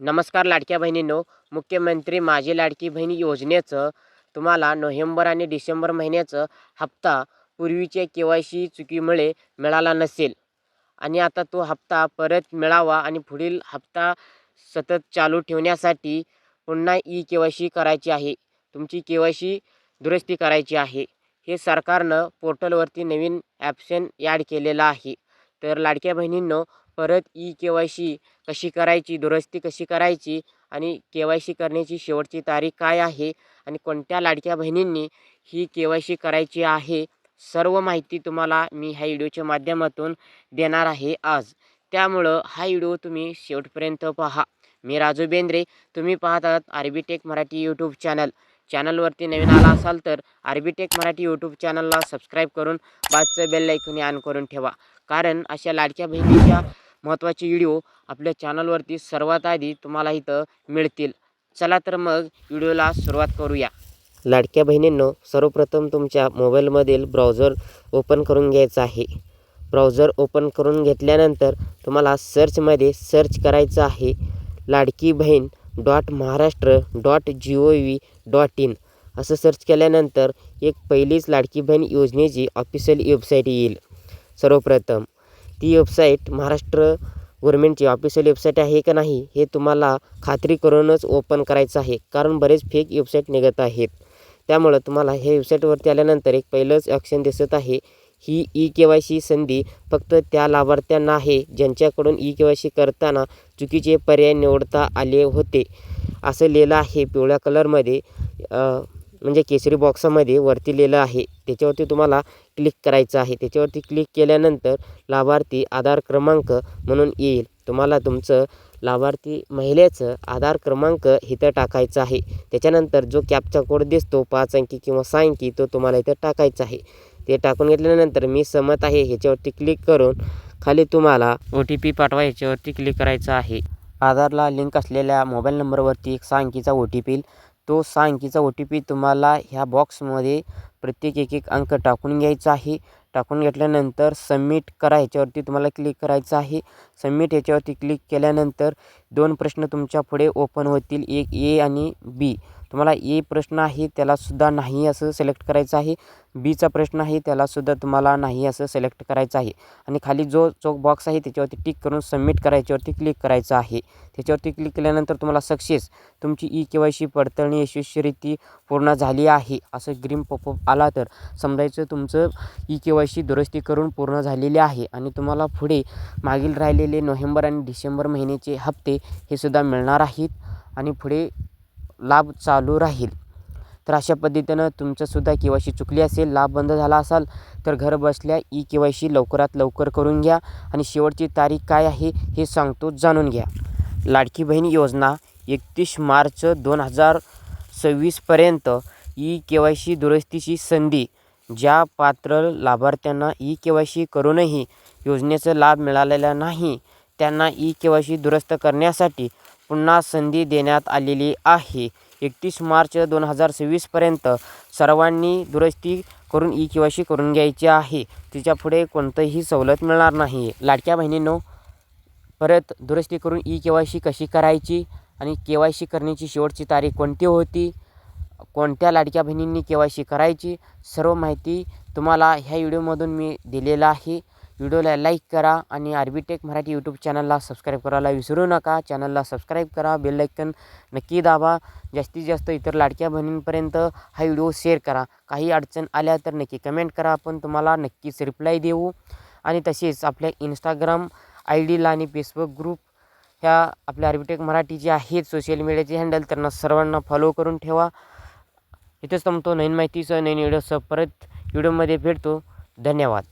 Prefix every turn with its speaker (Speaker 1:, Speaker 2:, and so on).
Speaker 1: नमस्कार लाडक्या बहिणींनो. मुख्यमंत्री माझी लाडकी बहीण योजनेचं तुम्हाला नोव्हेंबर आणि डिसेंबर महिन्याचं हप्ता पूर्वीच्या के वाय सी चुकीमुळे मिळाला नसेल आणि आता तो हप्ता परत मिळावा आणि पुढील हप्ता सतत चालू ठेवण्यासाठी पुन्हा ई के वाय सी करायची आहे. तुमची के वाय सी दुरुस्ती करायची आहे. हे सरकारनं पोर्टलवरती नवीन ॲप्शन ॲड केलेलं आहे. तर लाडक्या बहिणींनो परत ई के वाय सी कशी करायची दुरुस्ती कशी करायची आणि के वाय सी करण्याची शेवटची तारीख काय आहे आणि कोणत्या लाडक्या बहिणींनी ही के वाय सी करायची आहे सर्व माहिती तुम्हाला मी ह्या व्हिडिओच्या माध्यमातून देणार आहे आज. त्यामुळं हा व्हिडिओ तुम्ही शेवटपर्यंत पहा. मी राजू बेंद्रे तुम्ही पाहत आहात आरबीटेक मराठी यूट्यूब चॅनल. चॅनलवरती नवीन आला असाल तर आरबीटेक मराठी यूट्यूब चॅनलला सबस्क्राईब करून बाजचं बेल ऐकून ऑन करून ठेवा. कारण अशा लाडक्या बहिणीच्या महत्त्वाचे व्हिडिओ आपल्या चॅनलवरती सर्वात आधी तुम्हाला इथं मिळतील. चला तर मग व्हिडिओला सुरुवात करूया. लाडक्या बहिणींनो सर्वप्रथम तुमच्या मोबाईलमधील ब्राउझर ओपन करून घ्यायचं आहे. ब्राउझर ओपन करून घेतल्यानंतर तुम्हाला सर्चमध्ये सर्च करायचं आहे. Ladki Bahin dot Maharashtra dot G O V dot in. असं सर्च केल्यानंतर एक पहिलीच लाडकी बहीण योजनेची ऑफिशियल वेबसाईट येईल. सर्वप्रथम ती वेबसाईट महाराष्ट्र गव्हर्मेंटची ऑफिशियल वेबसाईट आहे का नाही हे तुम्हाला खात्री करूनच ओपन करायचं आहे. कारण बरेच फेक वेबसाईट निघत आहेत. त्यामुळं तुम्हाला हे वेबसाईटवरती आल्यानंतर एक पहिलंच ॲक्शन दिसत आहे. ही ई के वाय सी संधी फक्त त्या लाभार्थ्यांना आहे ज्यांच्याकडून ई के वाय सी करताना चुकीचे पर्याय निवडता आले होते. असं लिहिलं आहे पिवळ्या कलरमध्ये म्हणजे केसरी बॉक्सामध्ये वरती लिहिलं आहे. त्याच्यावरती तुम्हाला क्लिक करायचं आहे. त्याच्यावरती क्लिक केल्यानंतर लाभार्थी आधार क्रमांक म्हणून येईल. तुम्हाला तुमचं लाभार्थी महिलेचं आधार क्रमांक इथं टाकायचा आहे. त्याच्यानंतर जो कॅपचा कोड दिसतो पाच अंकी किंवा सहा अंकी तो तुम्हाला इथं टाकायचा आहे. ते टाकून घेतल्यानंतर मी सहमत आहे ह्याच्यावरती क्लिक करून खाली तुम्हाला ओ टी पी पाठवा ह्याच्यावरती क्लिक करायचं आहे. आधारला लिंक असलेल्या मोबाईल नंबरवरती एक सहा अंकीचा ओ टी पी तो सहा अंकीचा ओ टी पी तुम्हाला ह्या बॉक्समध्ये प्रत्येक एक एक अंक टाकून घ्यायचा आहे. टाकून घेतल्यानंतर सबमिट करा ह्याच्यावरती तुम्हाला क्लिक करायचं आहे. सबमिट ह्याच्यावरती क्लिक केल्यानंतर दोन प्रश्न तुमच्यापुढे ओपन होतील. एक ए आणि बी तुम्हाला ए प्रश्न आहे त्यालासुद्धा नाही असं सिलेक्ट करायचं आहे. बीचा प्रश्न आहे त्यालासुद्धा तुम्हाला नाही असं सिलेक्ट करायचं आहे. आणि खाली जो चौक बॉक्स आहे त्याच्यावरती टिक करून सबमिट करायच्यावरती क्लिक करायचं आहे. त्याच्यावरती क्लिक केल्यानंतर तुम्हाला सक्सेस तुमची ई के वाय सी पडताळणी यशस्वीरित्या पूर्ण झाली आहे. असं ग्रीन पॉपअप आला तर समजायचं तुमचं ई के वाय सी दुरुस्ती करून पूर्ण झालेली आहे. आणि तुम्हाला पुढे मागील राहिलेले नोव्हेंबर आणि डिसेंबर महिन्याचे हप्ते हे सुद्धा मिळणार आहेत. आणि पुढे लाभ चालू राहील. तर अशा पद्धतीनं तुमचंसुद्धा के वाय सी चुकली असेल लाभ बंद झाला असाल तर घर बसल्या ई के वाय सी लवकरात लवकर करून घ्या आणि शेवटची तारीख काय आहे हे सांगतो जाणून घ्या. लाडकी बहीण योजना एकतीस मार्च दोन हजार सव्वीसपर्यंत ई के वाय सी दुरुस्तीची संधी ज्या पात्र लाभार्थ्यांना ई के वाय सी करूनही योजनेचा लाभ मिळालेला नाही त्यांना ई के वाय सी दुरुस्त करण्यासाठी पुन्हा संधी देण्यात आलेली आहे. एकतीस मार्च दोन हजार सव्वीसपर्यंत सर्वांनी दुरुस्ती करून ई के वाय सी करून घ्यायची आहे. तिच्यापुढे कोणतंही सवलत मिळणार नाही. लाडक्या बहिणींनो परत दुरुस्ती करून ई के वाय सी कशी करायची आणि के वाय सी करण्याची शेवटची तारीख कोणती होती? कोणत्या लाडक्या बहिणींनी के वाय सी करायची? सर्व माहिती तुम्हाला ह्या व्हिडिओमधून मी दिलेलं आहे. व्हिडिओला लाईक करा आणि आरबीटेक मराठी यूट्यूब चॅनलला सबस्क्राईब करायला विसरू नका. चॅनलला सबस्क्राईब करा बेल आयकन नक्की दाबा. जास्तीत जास्त इतर लाडक्या बहिणींपर्यंत हा व्हिडिओ शेअर करा. काही अडचण आल्या तर नक्की कमेंट करा. आपण तुम्हाला नक्कीच रिप्लाय देऊ. आणि तसेच आपल्या इंस्टाग्राम आय डीला आणि फेसबुक ग्रुप ह्या आपल्या आरबीटेक मराठी जे आहेत सोशल मीडियाचे हँडल त्यांना सर्वांना फॉलो करून ठेवा. इथेच थांबतो. नवीन माहितीचं नवीन व्हिडिओसह परत व्हिडिओमध्ये भेटतो. धन्यवाद.